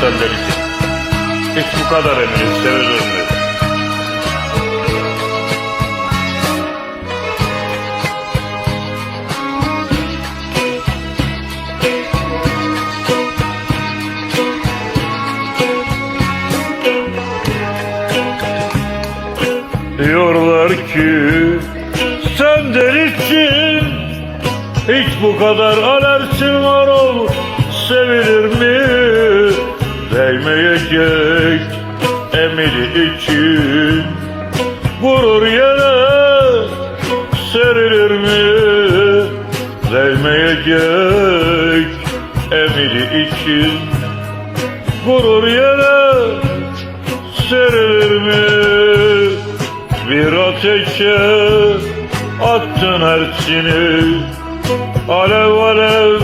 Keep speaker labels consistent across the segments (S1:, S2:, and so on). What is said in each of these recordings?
S1: senden için. Hiç bu kadar emri sevilir mi? Diyorlar ki sen delisin Hiç bu kadar alersin var ol Sevilir mi Değmeyecek emiri için. Vurur yere Serilir mi? Değmeyecek emiri için. Vurur yere serilir mi? Bir ateşe attın ersini Alev alev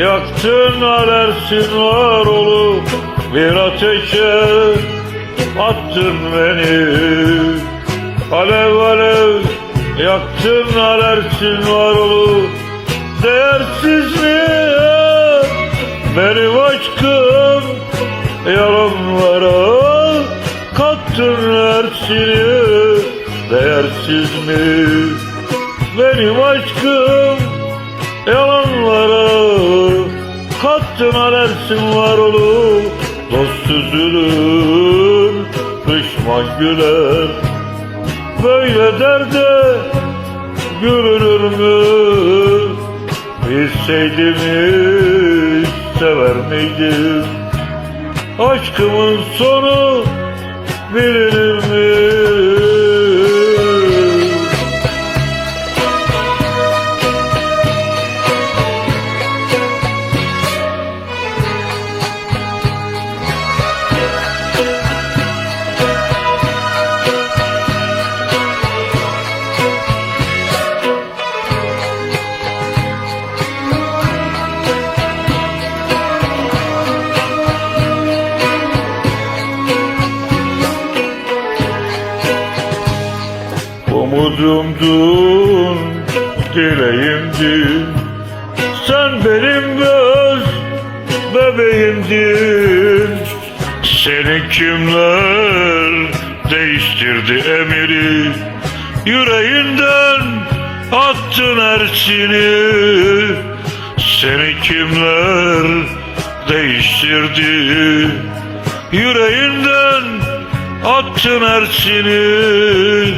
S1: yaktın alersin var olup Bir ateşe attın beni. Alev alev yaktın alersin var olup Değersiz mi? Benim aşkım yalanlara kattın ersini değersiz mi? Benim aşkım yalanlara kattın alersin var olu dost üzülür düşman güler. Böyle derde gülünür mü? Bilseydim hiç sever miydim? Aşkımın sonu bilinir mi? Umudumdun, dileğimdin Sen benim göz bebeğimdin Seni kimler değiştirdi emiri? Yüreğinden attın ersini Seni kimler değiştirdi? Yüreğinden attın ersini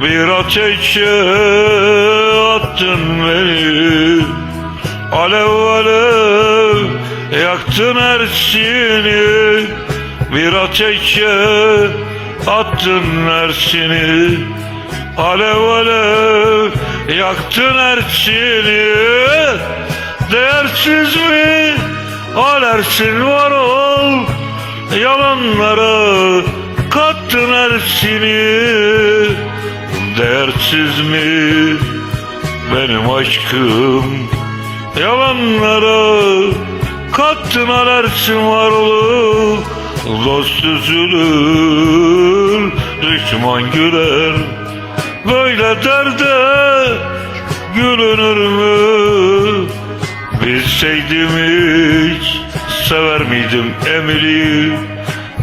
S1: Bir ateşe attın beni. Alev alev yaktın ersini Bir ateşe attın ersini Alev alev yaktın ersini Değersiz mi? Alersin var ol. Yalanlara kattın ersini Değersiz mi benim aşkım? Yalanlara kattın alersin var ol Dost üzülür düşman güler. Böyle derde gülünür mü? Bilseydim hiç sever miydim emri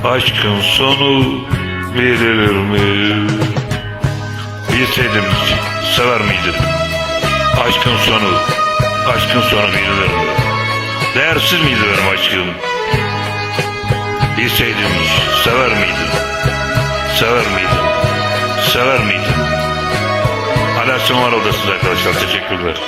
S1: Aşkın sonu verilir mi? Bilseydim sever miydim Aşkın sonu, aşkın sonu verilir mi? Değersiz miydi benim aşkım? Bilseydim sever miydim? Sever miydim? Sever miydim? Alersin var odasında arkadaşlar. Teşekkürler.